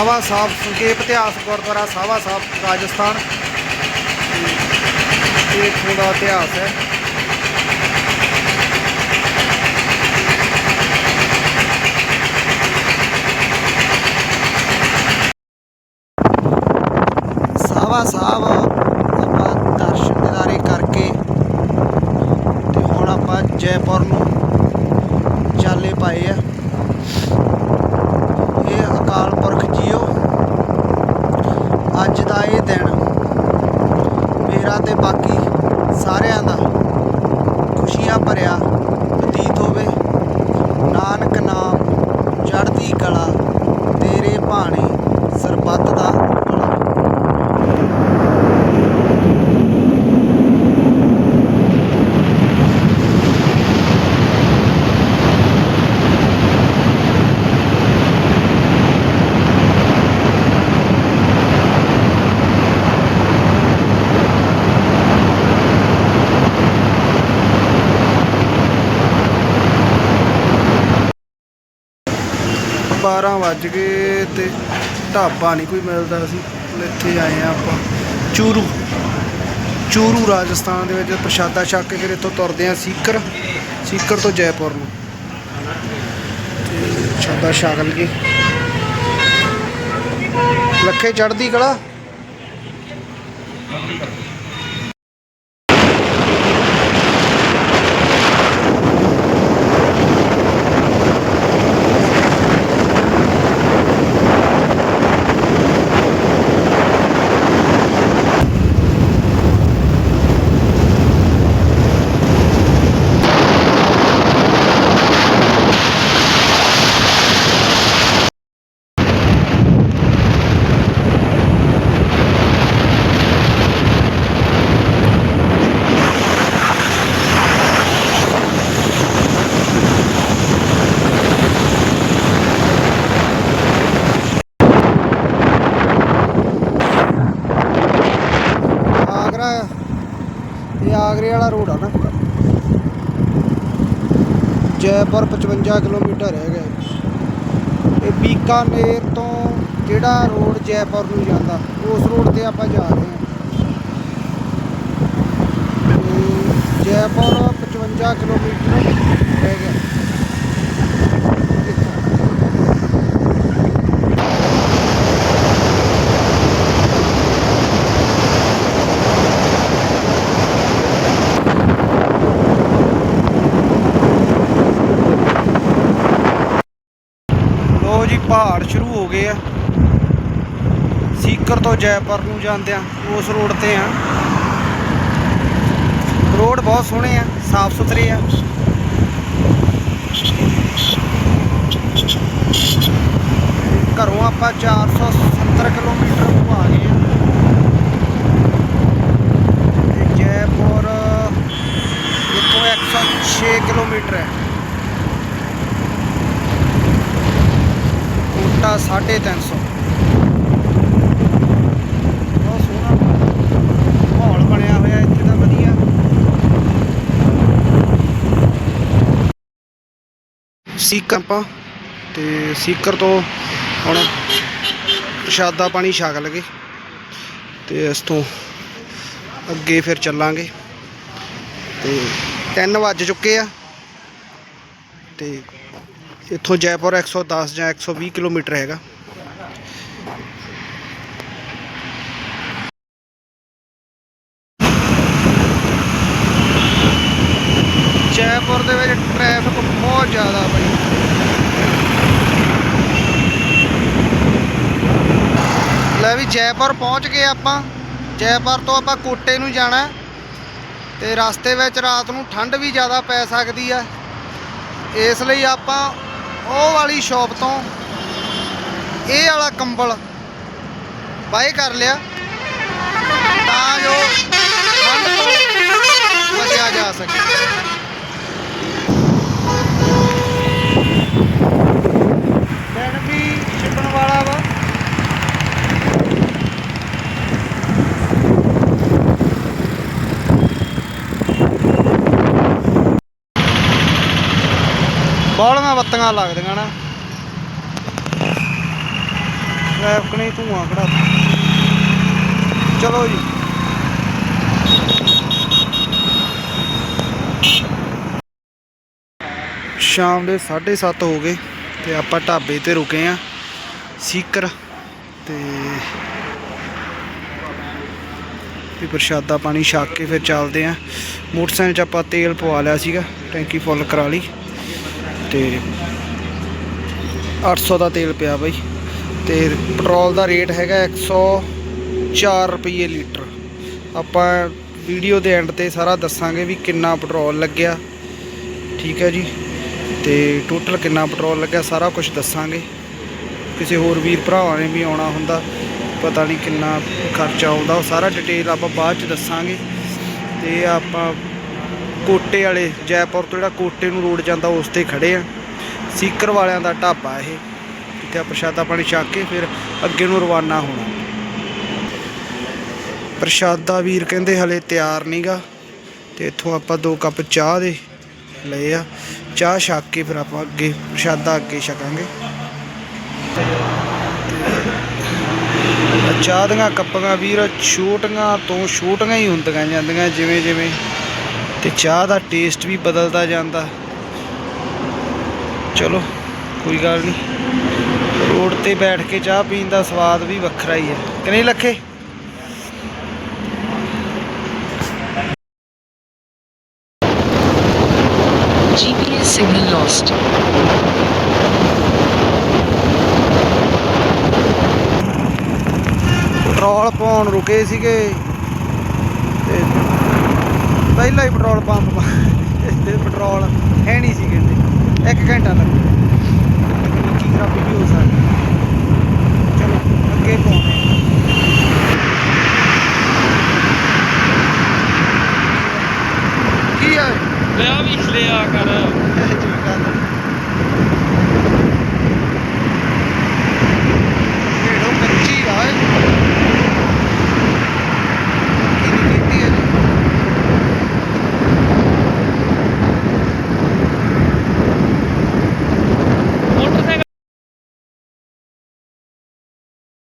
ਸਾਵਾ ਸਾਹਿਬ ਸੰਖੇਪ ਇਤਿਹਾਸ ਗੁਰਦੁਆਰਾ ਸਾਵਾ ਸਾਹਿਬ, ਰਾਜਸਥਾਨ। ਤੇ ਇਹ ਇੱਥੋਂ ਦਾ ਇਤਿਹਾਸ ਹੈ। ਸਾਵਾ ਸਾਹਿਬ, ਆਪਾਂ ਦਰਸ਼ਨ ਦਿਦਾਰੇ ਕਰਕੇ ਤੇ ਹੁਣ ਆਪਾਂ ਜੈਪੁਰ ਨੂੰ ਚਾਲੇ ਪਾਏ ਆ ਇਹ ਅਕਾਲ ਪੁਰਖ ਜੀਓ ਅੱਜ ਦਾ ਇਹ ਦਿਨ ਮੇਰਾ ਤੇ ਬਾਕੀ ਸਾਰਿਆਂ ਦਾ ਖੁਸ਼ੀਆਂ ਭਰਿਆ 12 ਵੱਜ ਗਏ ਤੇ ਢਾਬਾ ਨਹੀਂ ਕੋਈ ਮਿਲਦਾ ਸੀ। ਇੱਥੇ ਆਏ ਆ ਆਪਾਂ। ਚੂਰੂ। ਚੂਰੂ ਰਾਜਸਥਾਨ ਦੇ ਵਿੱਚ ਪ੍ਰਸ਼ਾਦਾ ਛੱਕ ਕੇ ਫਿਰ ਇੱਥੋਂ ਤੁਰਦੇ ਆ ਸੀਕਰ। ਸੀਕਰ ਤੋਂ ਜੈਪੁਰ ਨੂੰ। ਪ੍ਰਸ਼ਾਦਾ ਛਕ ਲਈਏ। ਲੱਖੇ ਚੜਦੀ ਕਲਾ? ਇਹ ਆਗਰੇ ਵਾਲਾ ਰੋਡ ਆ ਨਾ। ਜੈਪੁਰ 55 ਕਿਲੋਮੀਟਰ ਰਹਿ ਗਏ ਇਹ। ਬੀਕਾਨੇਰ ਤੋਂ ਜਿਹੜਾ ਰੋਡ ਜੈਪੁਰ ਨੂੰ ਜਾਂਦਾ, ਉਸ ਰੋਡ ਤੇ ਆਪਾਂ ਜਾ ਰਹੇ ਹਾਂ। ਤੇ ਜੈਪੁਰ 55 ਕਿਲੋਮੀਟਰ ਰਹਿ ਗਿਆ ਲੋ ਜੀ ਸ਼ੁਰੂ ਹੋ ਗਏ ਆ। ਸੀਕਰ ਤੋਂ ਜੈਪੁਰ ਨੂੰ ਜਾਂਦੇ ਆ, ਉਸ ਰੋਡ ਤੇ ਆ। ਰੋਡ ਬਹੁਤ ਸੋਹਣੇ ਆ, ਸਾਫ਼ ਸੁਥਰੇ ਆ। ਘਰੋਂ ਆਪਾਂ 470 ਕਿਲੋਮੀਟਰ ਤੋਂ ਆ ਗਏ ਆ ਤੇ ਜੈਪੁਰ ਇੱਥੋਂ 106 ਕਿਲੋਮੀਟਰ ਹੈ ਕੋਟਾ 350 ਬਹੁਤ ਸੋਹਣਾ ਮਾਹੌਲ ਬਣਿਆ ਹੋਇਆ ਇੱਥੇ ਦਾ ਵਧੀਆ। ਸੀਕਰ ਆਪਾਂ, ਤੇ ਸੀਕਰ ਤੋਂ ਹੁਣ ਪ੍ਰਸ਼ਾਦਾ ਪਾਣੀ ਛਕ ਲਗੇ, ਤੇ ਇਸ ਤੋਂ ਅੱਗੇ ਫਿਰ ਚੱਲਾਂਗੇ। ਤੇ 3 ਵੱਜ ਚੁੱਕੇ ਆ, ਤੇ ਇੱਥੋਂ ਜੈਪੁਰ 110 ਜਾਂ 120 ਕਿਲੋਮੀਟਰ ਹੈਗਾ। ਜੈਪੁਰ ਦੇ ਵਿੱਚ ਟ੍ਰੈਫਿਕ ਬਹੁਤ ਜ਼ਿਆਦਾ ਬਈ ਲੈ ਵੀ ਜੈਪੁਰ ਪਹੁੰਚ ਗਏ ਆਪਾਂ। ਜੈਪੁਰ ਤੋਂ ਆਪਾਂ ਕੋਟੇ ਨੂੰ ਜਾਣਾ। ਹੈ ਤੇ ਰਸਤੇ ਵਿੱਚ ਰਾਤ ਨੂੰ ਠੰਡ ਵੀ ਜ਼ਿਆਦਾ ਪੈ ਸਕਦੀ ਆ। ਇਸ ਲਈ ਆਪਾਂ ਉਹ ਵਾਲੀ ਸ਼ਾਪ ਤੋਂ ਇਹ ਵਾਲਾ ਕੰਬਲ ਬਾਏ ਕਰ ਲਿਆ। ਤਾਂ ਜੋ ਠੰਡ ਤੋਂ ਬਚਿਆ ਜਾ ਸਕੇ ਦਿਨ ਵੀ ਛਿਪਣ ਵਾਲਾ ਵਾ ਬਾਹਲੀਆਂ ਬੱਤੀਆਂ ਲੱਗਦੀਆਂ ਨਾ। ਟ੍ਰੈਫਿਕ ਨੇ ਧੂਆਂ ਖੜਾ ਚਲੋ ਜੀ। ਸ਼ਾਮ ਦੇ 7:30 ਹੋ ਗਏ ਤੇ ਆਪਾਂ ਢਾਬੇ ਤੇ ਰੁਕੇ ਆ, ਸੀਕਰ ਤੇ ਵੀ ਪ੍ਰਸ਼ਾਦਾ ਪਾਣੀ ਛਕ ਕੇ ਫਿਰ ਚੱਲਦੇ ਆ। ਮੋਟਰਸਾਈਕਲ 'ਚ ਆਪਾਂ ਤੇਲ ਪਵਾ ਲਿਆ ਸੀਗਾ, ਟੈਂਕੀ ਫੁੱਲ ਕਰਾ ਲਈ। ਤੇ 800 ਦਾ ਤੇਲ ਪਿਆ ਬਾਈ ਤੇ ਪੈਟਰੋਲ ਦਾ ਰੇਟ ਹੈਗਾ 104 ਰੁਪਏ ਲੀਟਰ। ਆਪਾਂ ਵੀਡੀਓ ਦੇ ਐਂਡ ਤੇ ਸਾਰਾ ਦੱਸਾਂਗੇ ਵੀ ਕਿੰਨਾ ਪੈਟਰੋਲ ਲੱਗਿਆ। ਠੀਕ ਹੈ ਜੀ? ਤੇ ਟੋਟਲ ਕਿੰਨਾ ਪੈਟਰੋਲ ਲੱਗਿਆ ਸਾਰਾ ਕੁਝ ਦੱਸਾਂਗੇ। ਕਿਸੇ ਹੋਰ ਵੀਰ ਭਰਾਵਾਂ ਨੇ ਵੀ ਆਉਣਾ ਹੁੰਦਾ, ਪਤਾ ਨਹੀਂ ਕਿੰਨਾ ਖਰਚਾ ਆਉਂਦਾ, ਉਹ ਸਾਰਾ ਡਿਟੇਲ ਆਪਾਂ ਬਾਅਦ ਚ ਦੱਸਾਂਗੇ। ਤੇ ਆਪਾਂ ਕੋਟੇ ਵਾਲੇ, ਜੈਪੁਰ ਤੋਂ ਜਿਹੜਾ ਕੋਟੇ ਨੂੰ ਰੋਡ ਜਾਂਦਾ ਉਸ ਤੇ ਖੜੇ ਆ। ਸੀਕਰ ਵਾਲਿਆਂ ਦਾ ਢਾਬਾ ਇਹ। ਇੱਥੇ ਪ੍ਰਸ਼ਾਦਾ ਪਾਣੀ ਛਕ ਕੇ ਫਿਰ ਅੱਗੇ ਨੂੰ ਰਵਾਨਾ ਹੋਣਾ। ਪ੍ਰਸ਼ਾਦਾ ਵੀਰ ਕਹਿੰਦੇ ਹਲੇ ਤਿਆਰ ਨਹੀਂਗਾ ਤੇ ਇੱਥੋਂ ਆਪਾਂ ਦੋ ਕੱਪ ਚਾਹ ਦੇ ਲਏ ਆ। ਚਾਹ ਛਕ ਕੇ ਫਿਰ ਆਪਾਂ ਅੱਗੇ, ਪ੍ਰਸ਼ਾਦਾ ਅੱਗੇ ਛਕਾਂਗੇ। ਚਾਹ ਦੀਆਂ ਕੱਪਾਂ ਵੀਰ ਛੋਟੀਆਂ ਤੋਂ ਛੋਟੀਆਂ ਹੀ ਹੁੰਦੀਆਂ ਜਾਂਦੀਆਂ ਜਿਵੇਂ ਜਿਵੇਂ ਤੇ ਚਾਹ ਦਾ ਟੇਸਟ ਵੀ ਬਦਲਦਾ ਜਾਂਦਾ। ਚਲੋ ਕੋਈ ਗੱਲ ਨਹੀਂ। ਰੋਡ ਤੇ ਬੈਠ ਕੇ ਚਾਹ ਪੀਣ ਦਾ ਸਵਾਦ ਵੀ ਵੱਖਰਾ ਹੀ ਹੈ। ਕਿ ਨਹੀਂ ਲੱਖੇ? GPS signal lost. ਪੈਟਰੋਲ ਪਾਉਣ ਰੁਕੇ ਸੀਗੇ। ਤੇ ਪਹਿਲਾਂ ਹੀ ਪੈਟਰੋਲ ਪੰਪ ਤੇ ਪੈਟਰੋਲ ਹੈ ਨਹੀਂ ਸੀ ਕਹਿੰਦੇ। ਇੱਕ ਘੰਟਾ ਲੱਗੂ ਕੀ ਖਰਾਬੀ ਵੀ ਹੋ ਸਕਦੀ। ਚਲੋ, ਅੱਗੇ ਪਾਉਂਦੇ ਕੀ ਆ? ਲਿਆ ਵੀ ਲਿਆ ਕਰ।